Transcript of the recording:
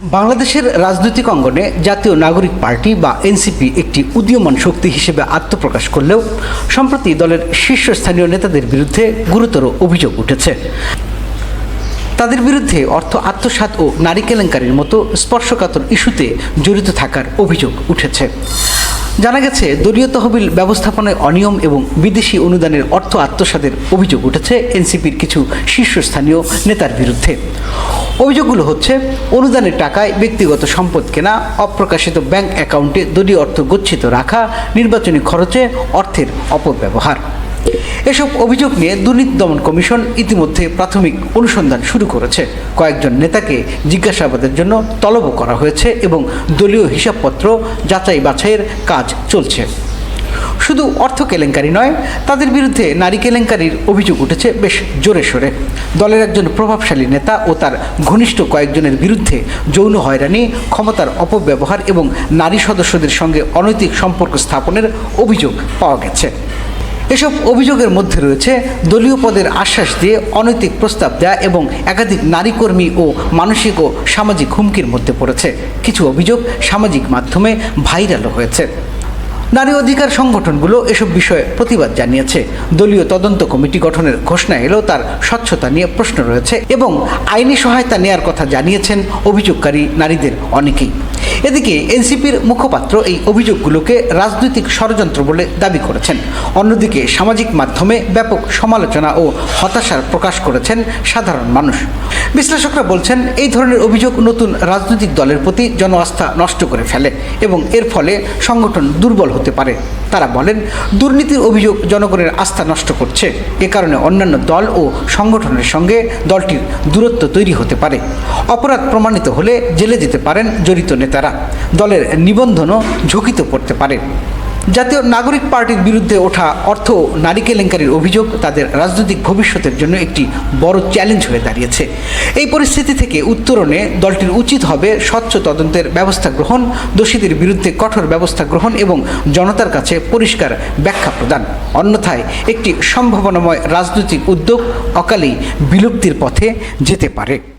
বাংলাদেশের রাজনৈতিক অঙ্গনে জাতীয় নাগরিক পার্টি বা এনসিপি একটি উদীয়মান শক্তি হিসেবে আত্মপ্রকাশ করলেও সম্প্রতি দলের শীর্ষস্থানীয় নেতাদের বিরুদ্ধে গুরুতর অভিযোগ উঠেছে। তাদের বিরুদ্ধে অর্থ আত্মসাৎ ও নারী কেলেঙ্কারির মতো স্পর্শকাতর ইস্যুতে জড়িত থাকার অভিযোগ উঠেছে। জানা গেছে, দলীয় তহবিল ব্যবস্থাপনায় অনিয়ম এবং বিদেশি অনুদানের অর্থ আত্মসাতের অভিযোগ উঠেছে এনসিপির কিছু শীর্ষস্থানীয় নেতার বিরুদ্ধে। অভিযোগগুলো হচ্ছে, অনুদানের টাকায় ব্যক্তিগত সম্পদ কেনা, অপ্রকাশিত ব্যাংক অ্যাকাউন্টে দলীয় অর্থ গচ্ছিত রাখা, নির্বাচনী খরচে অর্থের অপব্যবহার। এসব অভিযোগ নিয়ে দুর্নীতি দমন কমিশন ইতিমধ্যে প্রাথমিক অনুসন্ধান শুরু করেছে। কয়েকজন নেতাকে জিজ্ঞাসাবাদের জন্য তলব করা হয়েছে এবং দলীয় হিসাবপত্র যাচাই বাছাইয়ের কাজ চলছে। শুধু অর্থ কেলেঙ্কারি নয়, তাদের বিরুদ্ধে নারী কেলেঙ্কারির অভিযোগ উঠেছে বেশ জোরে সোরে। দলের একজন প্রভাবশালী নেতা ও তার ঘনিষ্ঠ কয়েকজনের বিরুদ্ধে যৌন হয়রানি, ক্ষমতার অপব্যবহার এবং নারী সদস্যদের সঙ্গে অনৈতিক সম্পর্ক স্থাপনের অভিযোগ পাওয়া গেছে। এসব অভিযোগের মধ্যে রয়েছে দলীয় পদের আশ্বাস দিয়ে অনৈতিক প্রস্তাব দেয়া এবং একাধিক নারী কর্মী ও মানসিক ও সামাজিক হুমকির মধ্যে পড়েছে। কিছু অভিযোগ সামাজিক মাধ্যমে ভাইরালও হয়েছে। নারী অধিকার সংগঠনগুলো এসব বিষয়ে প্রতিবাদ জানিয়েছে। দলীয় তদন্ত কমিটি গঠনের ঘোষণা এলেও তার স্বচ্ছতা নিয়ে প্রশ্ন রয়েছে এবং আইনি সহায়তা নেয়ার কথা জানিয়েছেন অভিযোগকারী নারীদের অনেকেই। এদিকে এনসিপির মুখপাত্র এই অভিযোগগুলোকে রাজনৈতিক ষড়যন্ত্র বলে দাবি করেছেন। অন্যদিকে সামাজিক মাধ্যমে ব্যাপক সমালোচনা ও হতাশার প্রকাশ করেছেন সাধারণ মানুষ। বিশ্লেষকরা বলছেন, এই ধরনের অভিযোগ নতুন রাজনৈতিক দলের প্রতি জন আস্থা নষ্ট করে ফেলে এবং এর ফলে সংগঠন দুর্বল হতে পারে। তারা বলেন, দুর্নীতির অভিযোগ জনগণের আস্থা নষ্ট করছে। এ কারণে অন্যান্য দল ও সংগঠনের সঙ্গে দলটির দূরত্ব তৈরি হতে পারে। অপরাধ প্রমাণিত হলে জেলে যেতে পারেন জড়িত নেতারা। দলের নিবন্ধনও ঝুঁকিতে পড়তে পারে। জাতীয় নাগরিক পার্টির বিরুদ্ধে ওঠা অর্থ নারী কেলেঙ্কারির অভিযোগ তাদের রাজনৈতিক ভবিষ্যতের জন্য একটি বড় চ্যালেঞ্জ হয়ে দাঁড়িয়েছে। এই পরিস্থিতি থেকে উত্তরণে দলটির উচিত হবে স্বচ্ছ তদন্তের ব্যবস্থা গ্রহণ, দোষীদের বিরুদ্ধে কঠোর ব্যবস্থা গ্রহণ এবং জনতার কাছে পরিষ্কার ব্যাখ্যা প্রদান। অন্যথায় একটি সম্ভাবনাময় রাজনৈতিক উদ্যোগ অকালেই বিলুপ্তির পথে যেতে পারে।